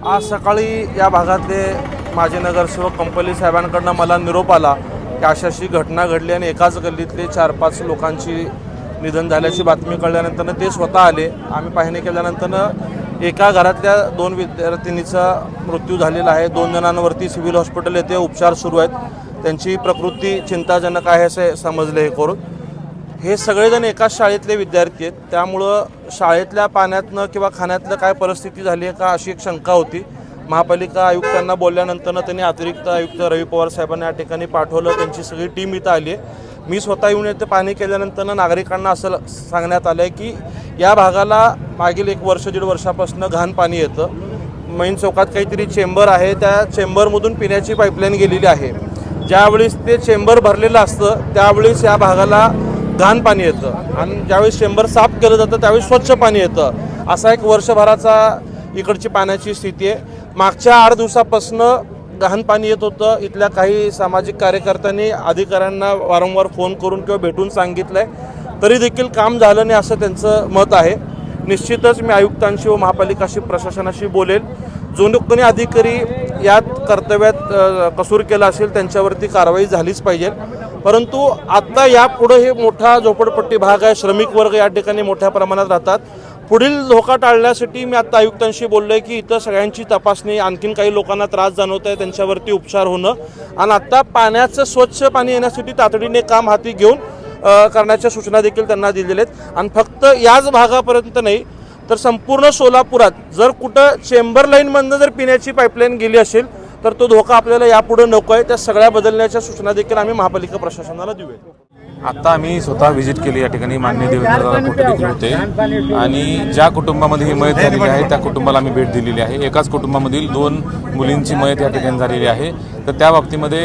आज सकाळी या भागातले माजी नगरसेवक कंपनी साहेबांकडनं मला निरोप आला की अशी अशी घटना घडली आणि एकाच गल्लीतले चार पाच लोकांची निधन झाल्याची बातमी कळल्यानंतरनं ते स्वतः आले. आम्ही पाहणी केल्यानंतरनं एका घरातल्या दोन विद्यार्थिनीचा मृत्यू झालेला आहे. दोन जणांवरती सिव्हिल हॉस्पिटल येथे उपचार सुरू आहेत. त्यांची प्रकृती चिंताजनक आहे असे समजले हे करून. हे सगळेजण एकाच शाळेतले विद्यार्थी आहेत. त्यामुळं शाळेतल्या पाण्यातनं किंवा खाण्यातलं काय परिस्थिती झाली आहे का अशी एक शंका होती. महापालिका आयुक्तांना बोलल्यानंतरनं त्यांनी अतिरिक्त आयुक्त रवी पवार साहेबांना या ठिकाणी पाठवलं. त्यांची सगळी टीम इथं आली आहे. मी स्वतः येऊन येथे पाणी केल्यानंतरनं नागरिकांना असं सांगण्यात आलं आहे की या भागाला मागील एक वर्ष दीड वर्षापासून घाण पाणी येतं. मेन चौकात काहीतरी चेंबर आहे. त्या चेंबरमधून पिण्याची पाईपलाईन गेलेली आहे. ज्यावेळेस ते चेंबर भरलेलं असतं त्यावेळेस या भागाला घाण पाणी येतं. आणि ज्यावेळेस चेंबर साफ केलं जातं त्यावेळेस स्वच्छ पाणी येतं. असा एक वर्षभराचा इकडची पाण्याची स्थिती आहे. मागच्या आठ दिवसापासून घाण पाणी येत होतं. इथल्या काही सामाजिक कार्यकर्त्यांनी अधिकाऱ्यांना वारंवार फोन करून किंवा भेटून सांगितलं आहे तरी देखील काम झालं नाही असं त्यांचं मत आहे. निश्चितच मी आयुक्तांशी व महापालिकाशी प्रशासनाशी बोलेल. जो कोणी अधिकारी यात कर्तव्यात कसूर केला असेल त्यांच्यावरती कारवाई झालीच पाहिजे. परंतु आत्ता यापुढे हे मोठा झोपडपट्टी भाग आहे श्रमिक वर्ग या ठिकाणी मोठ्या प्रमाणात राहतात. पुढील धोका टाळण्यासाठी मी आत्ता आयुक्तांशी बोललो आहे की इथं सगळ्यांची तपासणी आणखीन काही लोकांना त्रास जाणवत आहे त्यांच्यावरती उपचार होणं. आणि आत्ता पाण्याचं स्वच्छ पाणी येण्यासाठी तातडीने काम हाती घेऊन करण्याच्या सूचना देखील त्यांना दिलेल्या आहेत. आणि फक्त याच भागापर्यंत नाही तर संपूर्ण सोलापुरात जर कुठं चेंबर लाईनमधनं जर पिण्याची पाईपलाईन गेली असेल तर तो धोका आपल्याला यापुढे नको आहे. त्या सगळ्या बदलण्याच्या सूचना देखील आम्ही महापालिका प्रशासनाला देऊया. आत्ता आम्ही स्वतः व्हिजिट केली या ठिकाणी. मान्य देवेंद्र कुठे देखील होते. आणि ज्या कुटुंबामध्ये ही मयत झालेली आहे त्या कुटुंबाला आम्ही भेट दिलेली आहे. एकाच कुटुंबामधील दोन मुलींची मयत या ठिकाणी झालेली आहे. तर त्या बाबतीमध्ये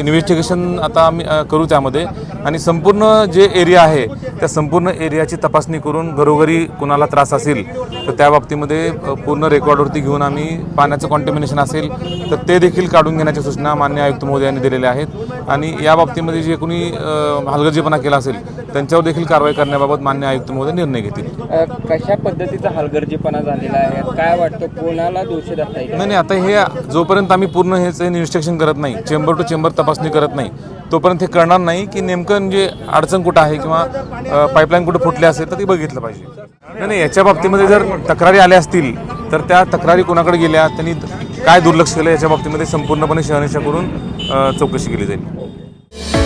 इन्व्हेस्टिगेशन आता आम्ही करू त्यामध्ये. आणि संपूर्ण जे एरिया आहे त्या संपूर्ण एरियाची तपासणी करून घरोघरी कुणाला त्रास असेल तर त्या बाबतीमध्ये पूर्ण रेकॉर्डवरती घेऊन आम्ही पाण्याचं कॉन्टॅमिनेशन असेल तर ते देखील काढून घेण्याच्या सूचना मान्य आयुक्त महोदयांनी दिलेल्या आहेत. आणि या बाबतीमध्ये जे कोणी अ, हलगर्जीपणा केला असेल त्यांच्यावर देखील कारवाई करण्याबाबत मान्य आयुक्त महोदय निर्णय घेतील. कशा पद्धतीचा हलगर्जीपणा झालेला आहे? काय वाटतं? कोणाला दोषी धरता येईल? नाही नाही आता हे जोपर्यंत आम्ही पूर्ण हेच इन्व्हेस्टिगेशन करत नाही चेंबर टू चेंबर तपासणी करत नाही तोपर्यंत हे कळणार नाही की नेमकं म्हणजे अडचण कुठं आहे किंवा पाईपलाईन कुठं फुटली असेल तर ती बघितलं पाहिजे. नाही नाही याच्या बाबतीमध्ये जर तक्रारी आल्या असतील तर त्या तक्रारी कोणाकडे गेल्या त्यांनी काय दुर्लक्ष केलं याच्या बाबतीमध्ये संपूर्णपणे शहानिशा करून चौकशी केली जाईल.